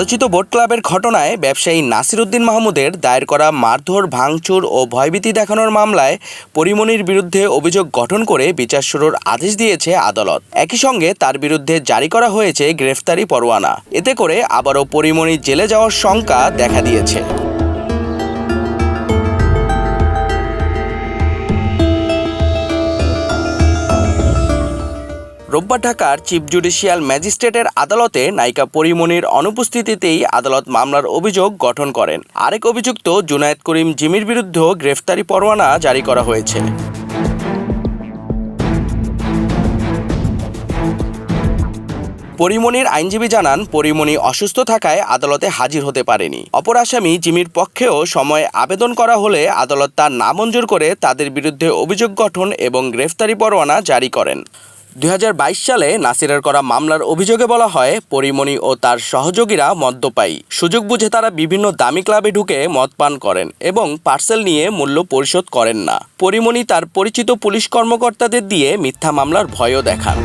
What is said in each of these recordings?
আলোচিত বোট ক্লাবের ঘটনায় ব্যবসায়ী নাসির উদ্দিন মাহমুদের দায়ের করা মারধর, ভাঙচুর ও ভয়ভীতি দেখানোর মামলায় পরিমণির বিরুদ্ধে অভিযোগ গঠন করে বিচার শুরুর আদেশ দিয়েছে আদালত। একই সঙ্গে তার বিরুদ্ধে জারি করা হয়েছে গ্রেফতারি পরোয়ানা। এতে করে আবারও পরিমণি জেলে যাওয়ার শঙ্কা দেখা দিয়েছে। রোববার ঢাকার চিফ জুডিশিয়াল ম্যাজিস্ট্রেটের আদালতে নায়িকা পরিমণির অনুপস্থিতিতেই আদালত মামলার অভিযোগ গঠন করেন। আরেক অভিযুক্ত জুনায়েদ করিম জিমির বিরুদ্ধেও গ্রেফতারি পরোয়ানা জারি করা হয়েছে। পরিমণির আইনজীবী জানান পরিমণি অসুস্থ থাকায় আদালতে হাজির হতে পারেনি। অপর আসামি জিমির পক্ষেও সময় আবেদন করা হলে আদালত তার নামঞ্জুর করে তাদের বিরুদ্ধে অভিযোগ গঠন এবং গ্রেফতারি পরোয়ানা জারি করেন। দুই হাজার বাইশ সালে নাসিরের করা মামলার অভিযোগে বলা হয়, পরিমণি ও তার সহযোগীরা মদ্যপায়ী। সুযোগ বুঝে তারা বিভিন্ন দামি ক্লাবে ঢুকে মদ পান করেন এবং পার্সেল নিয়ে মূল্য পরিশোধ করেন না। পরিমণি তার পরিচিত পুলিশ কর্মকর্তাদের দিয়ে মিথ্যা মামলার ভয়ও দেখান।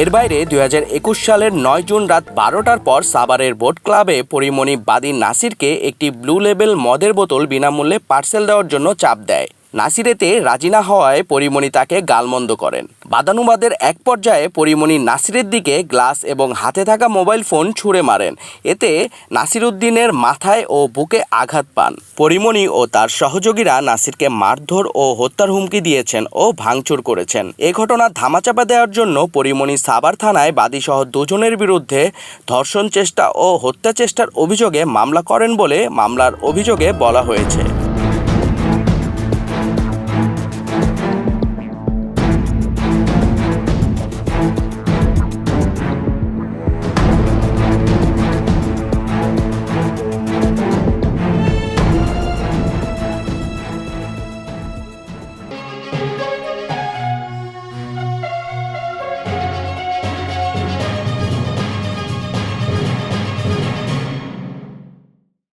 এর বাইরে দুই হাজার একুশ সালের নয় জুন রাত বারোটার পর সাভারের বোট ক্লাবে পরিমণি বাদী নাসিরকে একটি ব্লু লেবেল মদের বোতল বিনামূল্যে পার্সেল দেওয়ার জন্য চাপ দেয়। নাসিরেতে রাজি না হওয়ায় পরিমণি তাকে গালমন্দ করেন। বাদানুবাদের এক পর্যায়ে পরিমণি নাসিরের দিকে গ্লাস এবং হাতে থাকা মোবাইল ফোন ছুঁড়ে মারেন। এতে নাসিরুদ্দিনের মাথায় ও বুকে আঘাত পান। পরিমণি ও তার সহযোগীরা নাসিরকে মারধর ও হত্যার হুমকি দিয়েছেন ও ভাঙচুর করেছেন। এ ঘটনা ধামাচাপা দেওয়ার জন্য পরিমণি সাবার থানায় বাদীসহ দুজনের বিরুদ্ধে ধর্ষণ চেষ্টা ও হত্যা চেষ্টার অভিযোগে মামলা করেন বলে মামলার অভিযোগে বলা হয়েছে।